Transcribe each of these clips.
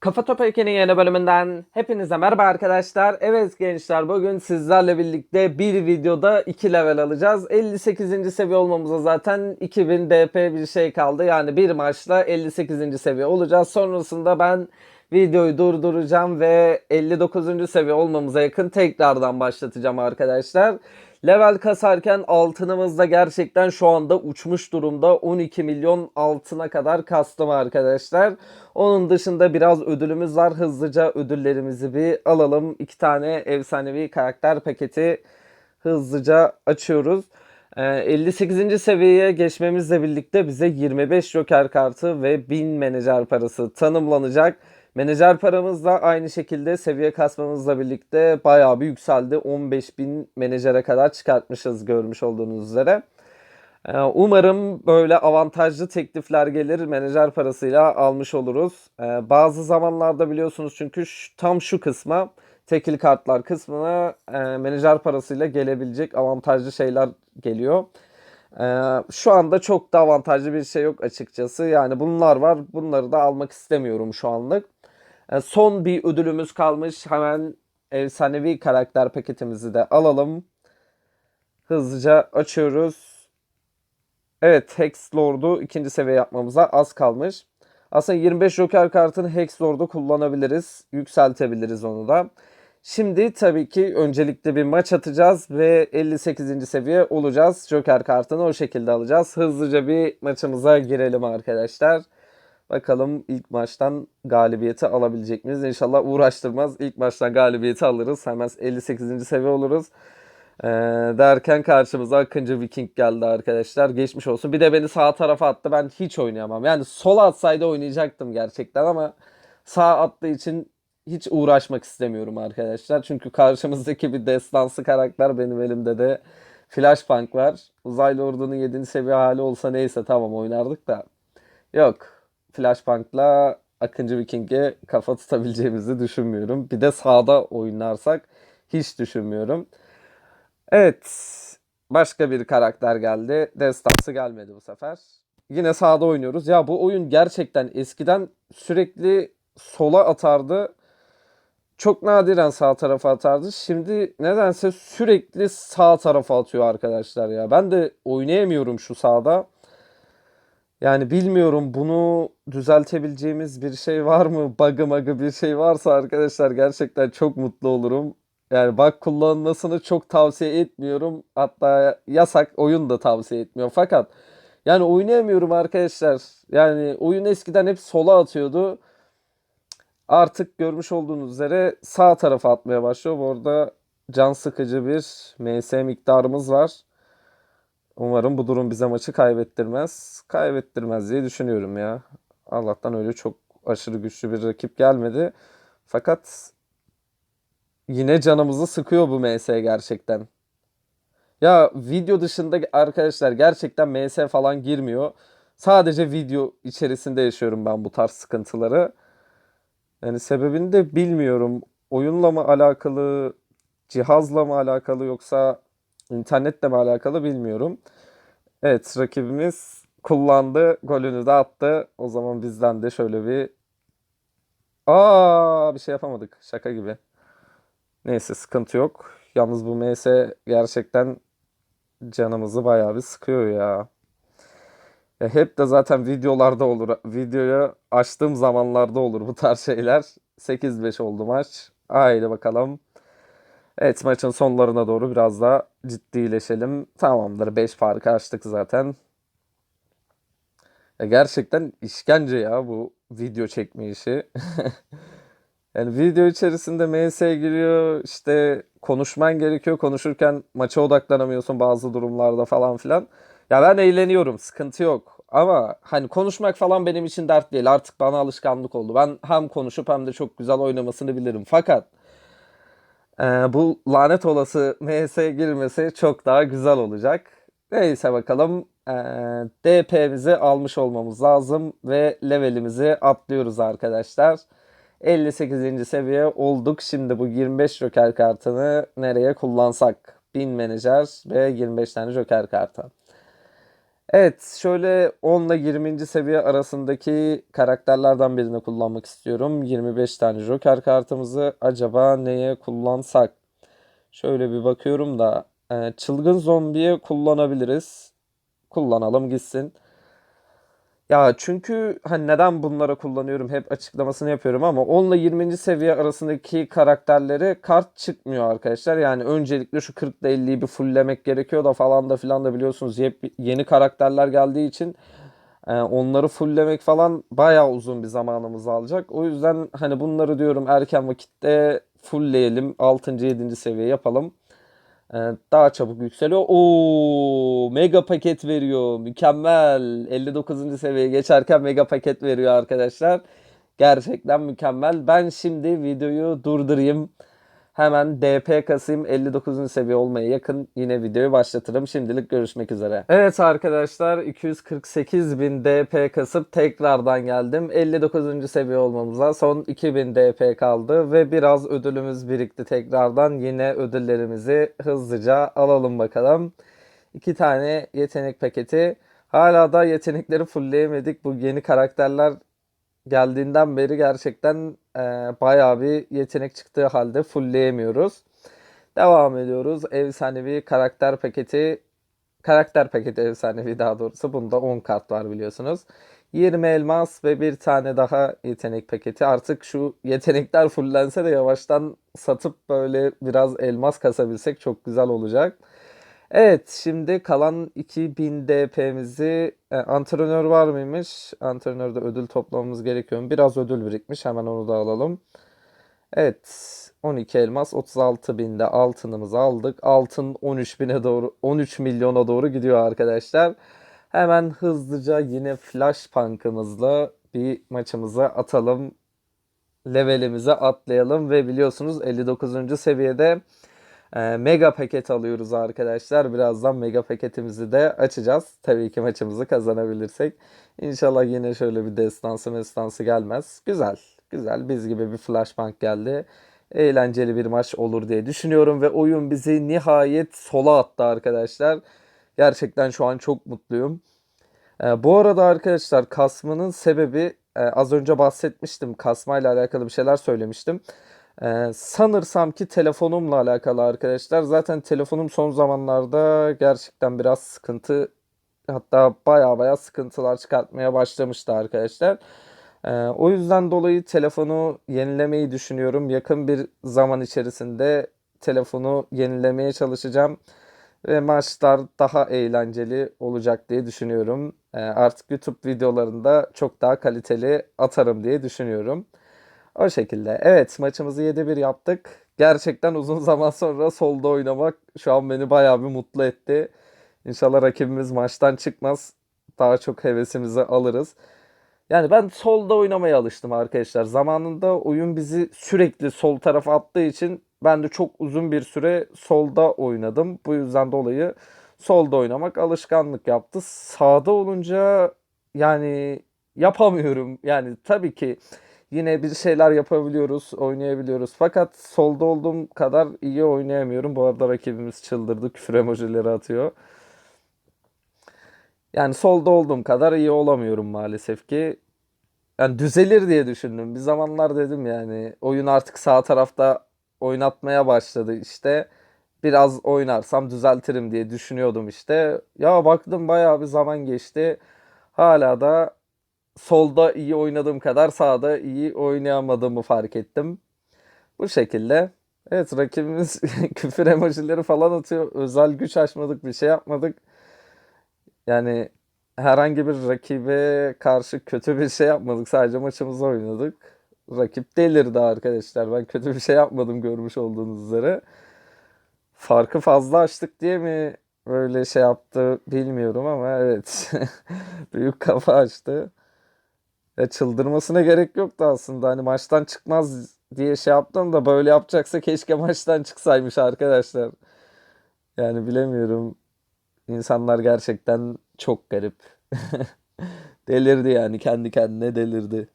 Kafa Topu Eki'nin yeni bölümünden hepinize merhaba arkadaşlar. Evet gençler bugün sizlerle birlikte bir videoda 2 level alacağız. 58. seviye olmamıza zaten 2000 DP bir şey kaldı. Yani bir maçla 58. seviye olacağız. Sonrasında ben videoyu durduracağım ve 59. seviye olmamıza yakın tekrardan başlatacağım arkadaşlar. Level kasarken altınımız da gerçekten şu anda uçmuş durumda. 12 milyon altına kadar kastım arkadaşlar. Onun dışında biraz ödülümüz var. Hızlıca ödüllerimizi bir alalım. İki tane efsanevi karakter paketi hızlıca açıyoruz. Ee, 58. seviyeye geçmemizle birlikte bize 25 joker kartı ve 1000 menajer parası tanımlanacak. Menajer paramız da aynı şekilde seviye kasmamızla birlikte bayağı bir yükseldi. 15.000 menajere kadar çıkartmışız görmüş olduğunuz üzere. Ee, Umarım böyle avantajlı teklifler gelir. Menajer parasıyla almış oluruz. Ee, Bazı zamanlarda biliyorsunuz çünkü tam şu kısma tekil kartlar kısmına e, menajer parasıyla gelebilecek avantajlı şeyler geliyor. Ee, Şu anda çok da avantajlı bir şey yok açıkçası. Yani bunlar var. Bunları da almak istemiyorum şu anlık. Ee, Son bir ödülümüz kalmış. Hemen efsanevi karakter paketimizi de alalım. Hızlıca açıyoruz. Evet Hex Lord'u ikinci seviye yapmamıza az kalmış. Aslında 25 Joker kartını Hex Lord'u kullanabiliriz. Yükseltebiliriz onu da. Şimdi tabii ki öncelikle bir maç atacağız ve 58. seviye olacağız. Joker kartını o şekilde alacağız. Hızlıca bir maçımıza girelim arkadaşlar. Bakalım ilk maçtan galibiyeti alabilecek miyiz? İnşallah uğraştırmaz. İlk maçtan galibiyeti alırız. Hemen 58. seviye oluruz. Ee, derken karşımıza Akıncı Viking geldi arkadaşlar. Geçmiş olsun. Bir de beni sağ tarafa attı. Ben hiç oynayamam. Yani sola atsaydı oynayacaktım gerçekten ama sağ attığı için hiç uğraşmak istemiyorum arkadaşlar. Çünkü karşımızdaki bir destansı karakter benim elimde de Flashpunk var. Uzaylı ordunun 7. seviye hali olsa neyse tamam oynardık da. Yok. Flashpunk'la Akıncı Viking'e kafa tutabileceğimizi düşünmüyorum. Bir de sağda oynarsak hiç düşünmüyorum. Evet. Başka bir karakter geldi. Destansı gelmedi bu sefer. Yine sağda oynuyoruz. Ya bu oyun gerçekten eskiden sürekli sola atardı. Çok nadiren sağ tarafa atardı. Şimdi nedense sürekli sağ tarafa atıyor arkadaşlar ya. Ben de oynayamıyorum şu sağda. Yani bilmiyorum bunu düzeltebileceğimiz bir şey var mı? Bug'ı magı bir şey varsa arkadaşlar gerçekten çok mutlu olurum. Yani bug kullanılmasını çok tavsiye etmiyorum. Hatta yasak oyun da tavsiye etmiyor. Fakat yani oynayamıyorum arkadaşlar. Yani oyun eskiden hep sola atıyordu. Artık görmüş olduğunuz üzere sağ tarafa atmaya başlıyor. Bu arada can sıkıcı bir MS miktarımız var. Umarım bu durum bize maçı kaybettirmez. Kaybettirmez diye düşünüyorum ya. Allah'tan öyle çok aşırı güçlü bir rakip gelmedi. Fakat yine canımızı sıkıyor bu MS gerçekten. Ya video dışında arkadaşlar gerçekten MS falan girmiyor. Sadece video içerisinde yaşıyorum ben bu tarz sıkıntıları. Yani sebebini de bilmiyorum. Oyunla mı alakalı, cihazla mı alakalı yoksa internetle mi alakalı bilmiyorum. Evet rakibimiz kullandı. Golünü de attı. O zaman bizden de şöyle bir... Aa bir şey yapamadık. Şaka gibi. Neyse sıkıntı yok. Yalnız bu MS gerçekten canımızı bayağı bir sıkıyor ya. Ya hep de zaten videolarda olur. Videoyu açtığım zamanlarda olur bu tarz şeyler. 8-5 oldu maç. Haydi bakalım. Evet maçın sonlarına doğru biraz daha ciddileşelim. Tamamdır 5 farkı açtık zaten. Ya gerçekten işkence ya bu video çekme işi. Yani video içerisinde MS giriyor işte konuşman gerekiyor. Konuşurken maça odaklanamıyorsun bazı durumlarda falan filan. Ya ben eğleniyorum sıkıntı yok. Ama hani konuşmak falan benim için dert değil. Artık bana alışkanlık oldu. Ben hem konuşup hem de çok güzel oynamasını bilirim. Fakat ee, bu lanet olası MS girmesi çok daha güzel olacak. Neyse bakalım. Ee, DP'mizi almış olmamız lazım ve levelimizi atlıyoruz arkadaşlar. 58. seviye olduk. Şimdi bu 25 joker kartını nereye kullansak? 1000 menajer ve 25 tane joker kartı. Evet, şöyle 10 ile 20. seviye arasındaki karakterlerden birini kullanmak istiyorum. 25 tane Joker kartımızı acaba neye kullansak? Şöyle bir bakıyorum da e, çılgın zombiye kullanabiliriz. Kullanalım gitsin. Ya çünkü hani neden bunlara kullanıyorum hep açıklamasını yapıyorum ama 10 ile 20. seviye arasındaki karakterlere kart çıkmıyor arkadaşlar. Yani öncelikle şu 40 ile 50'yi bir fulllemek gerekiyor da falan da filan da biliyorsunuz yep- yeni karakterler geldiği için e, onları fulllemek falan bayağı uzun bir zamanımızı alacak. O yüzden hani bunları diyorum erken vakitte fullleyelim 6. 7. seviye yapalım. Ee, daha çabuk yükseliyor. Oo, mega paket veriyor. Mükemmel. 59. seviyeye geçerken mega paket veriyor arkadaşlar. Gerçekten mükemmel. Ben şimdi videoyu durdurayım. Hemen DP kasayım. 59. seviye olmaya yakın yine videoyu başlatırım. Şimdilik görüşmek üzere. Evet arkadaşlar 248 bin DP kasıp tekrardan geldim. 59. seviye olmamıza son 2000 DP kaldı ve biraz ödülümüz birikti tekrardan. Yine ödüllerimizi hızlıca alalım bakalım. İki tane yetenek paketi. Hala da yetenekleri fullleyemedik. Bu yeni karakterler geldiğinden beri gerçekten e, bayağı bir yetenek çıktığı halde fullleyemiyoruz. Devam ediyoruz. Efsanevi karakter paketi. Karakter paketi efsanevi daha doğrusu. Bunda 10 kart var biliyorsunuz. 20 elmas ve bir tane daha yetenek paketi. Artık şu yetenekler fullense de yavaştan satıp böyle biraz elmas kasabilsek çok güzel olacak. Evet, şimdi kalan 2000 DP'mizi e, antrenör var mıymış? Antrenörde ödül toplamamız gerekiyor. Biraz ödül birikmiş. Hemen onu da alalım. Evet, 12 elmas 36 binde altınımızı aldık. Altın 13 bine doğru 13 milyona doğru gidiyor arkadaşlar. Hemen hızlıca yine flash punk'ımızla bir maçımıza atalım. Levelimize atlayalım ve biliyorsunuz 59. seviyede e, mega paket alıyoruz arkadaşlar. Birazdan mega paketimizi de açacağız. Tabii ki maçımızı kazanabilirsek. İnşallah yine şöyle bir destansı mestansı gelmez. Güzel. Güzel. Biz gibi bir flashbang geldi. Eğlenceli bir maç olur diye düşünüyorum ve oyun bizi nihayet sola attı arkadaşlar. Gerçekten şu an çok mutluyum. Ee, bu arada arkadaşlar kasmanın sebebi e, az önce bahsetmiştim. Kasmayla alakalı bir şeyler söylemiştim. Ee, sanırsam ki telefonumla alakalı arkadaşlar. Zaten telefonum son zamanlarda gerçekten biraz sıkıntı hatta baya baya sıkıntılar çıkartmaya başlamıştı arkadaşlar. Ee, o yüzden dolayı telefonu yenilemeyi düşünüyorum. Yakın bir zaman içerisinde telefonu yenilemeye çalışacağım. Ve maçlar daha eğlenceli olacak diye düşünüyorum. Ee, artık YouTube videolarında çok daha kaliteli atarım diye düşünüyorum. O şekilde. Evet maçımızı 7-1 yaptık. Gerçekten uzun zaman sonra solda oynamak şu an beni bayağı bir mutlu etti. İnşallah rakibimiz maçtan çıkmaz. Daha çok hevesimizi alırız. Yani ben solda oynamaya alıştım arkadaşlar. Zamanında oyun bizi sürekli sol tarafa attığı için ben de çok uzun bir süre solda oynadım. Bu yüzden dolayı solda oynamak alışkanlık yaptı. Sağda olunca yani yapamıyorum. Yani tabii ki yine bir şeyler yapabiliyoruz, oynayabiliyoruz. Fakat solda olduğum kadar iyi oynayamıyorum. Bu arada rakibimiz çıldırdı, küfür emojileri atıyor. Yani solda olduğum kadar iyi olamıyorum maalesef ki. Yani düzelir diye düşündüm. Bir zamanlar dedim yani oyun artık sağ tarafta oynatmaya başladı işte. Biraz oynarsam düzeltirim diye düşünüyordum işte. Ya baktım bayağı bir zaman geçti. Hala da solda iyi oynadığım kadar sağda iyi oynayamadığımı fark ettim. Bu şekilde. Evet rakibimiz küfür emojileri falan atıyor. Özel güç açmadık, bir şey yapmadık. Yani herhangi bir rakibe karşı kötü bir şey yapmadık. Sadece maçımızı oynadık. Rakip delirdi arkadaşlar. Ben kötü bir şey yapmadım görmüş olduğunuz üzere. Farkı fazla açtık diye mi böyle şey yaptı bilmiyorum ama evet. Büyük kafa açtı. Ya çıldırmasına gerek yoktu aslında. Hani maçtan çıkmaz diye şey yaptım da böyle yapacaksa keşke maçtan çıksaymış arkadaşlar. Yani bilemiyorum. İnsanlar gerçekten çok garip. Delirdi yani kendi kendine delirdi.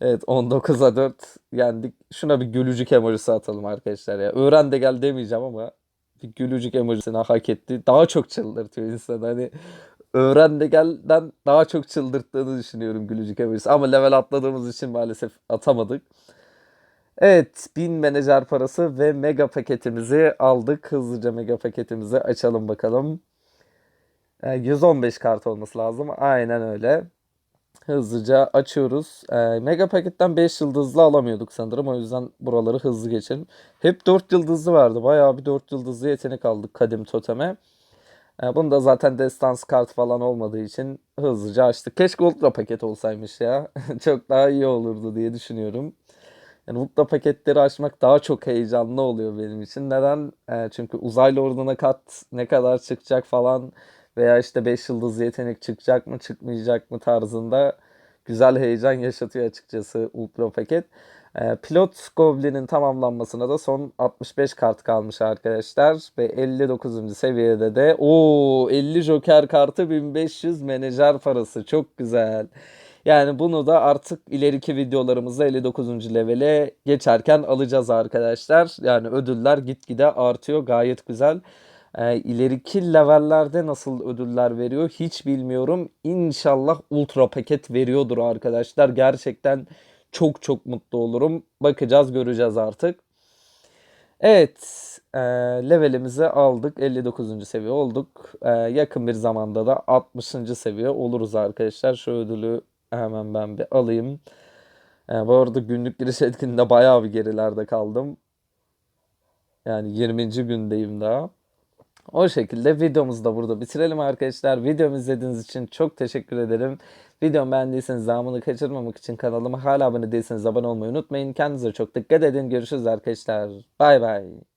Evet 19'a 4 yendik. Şuna bir gülücük emojisi atalım arkadaşlar ya. Öğren de gel demeyeceğim ama bir gülücük emojisini hak etti. Daha çok çıldırtıyor insanı. Hani öğren de gelden daha çok çıldırttığını düşünüyorum gülücük emojisi. Ama level atladığımız için maalesef atamadık. Evet, 1000 menajer parası ve mega paketimizi aldık. Hızlıca mega paketimizi açalım bakalım. Ee, 115 kart olması lazım. Aynen öyle. Hızlıca açıyoruz. Ee, mega paketten 5 yıldızlı alamıyorduk sanırım. O yüzden buraları hızlı geçelim. Hep 4 yıldızlı vardı. Bayağı bir 4 yıldızlı yetenek aldık kadim toteme. Ee, bunu da zaten destans kart falan olmadığı için hızlıca açtık. Keşke ultra paket olsaymış ya. Çok daha iyi olurdu diye düşünüyorum. Yani ultra paketleri açmak daha çok heyecanlı oluyor benim için. Neden? Ee, çünkü uzaylı orduna kat ne kadar çıkacak falan veya işte 5 yıldız yetenek çıkacak mı çıkmayacak mı tarzında güzel heyecan yaşatıyor açıkçası ultra paket. Ee, Pilot Goblin'in tamamlanmasına da son 65 kart kalmış arkadaşlar ve 59. seviyede de o 50 Joker kartı 1500 menajer parası çok güzel. Yani bunu da artık ileriki videolarımızda 59. levele geçerken alacağız arkadaşlar. Yani ödüller gitgide artıyor gayet güzel. Ee, ileriki levellerde nasıl ödüller veriyor hiç bilmiyorum. İnşallah ultra paket veriyordur arkadaşlar. Gerçekten çok çok mutlu olurum. Bakacağız göreceğiz artık. Evet, e, levelimizi aldık. 59. seviye olduk. E, yakın bir zamanda da 60. seviye oluruz arkadaşlar. Şu ödülü hemen ben bir alayım. E, bu arada günlük giriş etkinliğinde bayağı bir gerilerde kaldım. Yani 20. gündeyim daha. O şekilde videomuzu da burada bitirelim arkadaşlar. Videomu izlediğiniz için çok teşekkür ederim. Videomu beğendiyseniz devamını kaçırmamak için kanalıma hala abone değilseniz abone olmayı unutmayın. Kendinize çok dikkat edin. Görüşürüz arkadaşlar. Bay bay.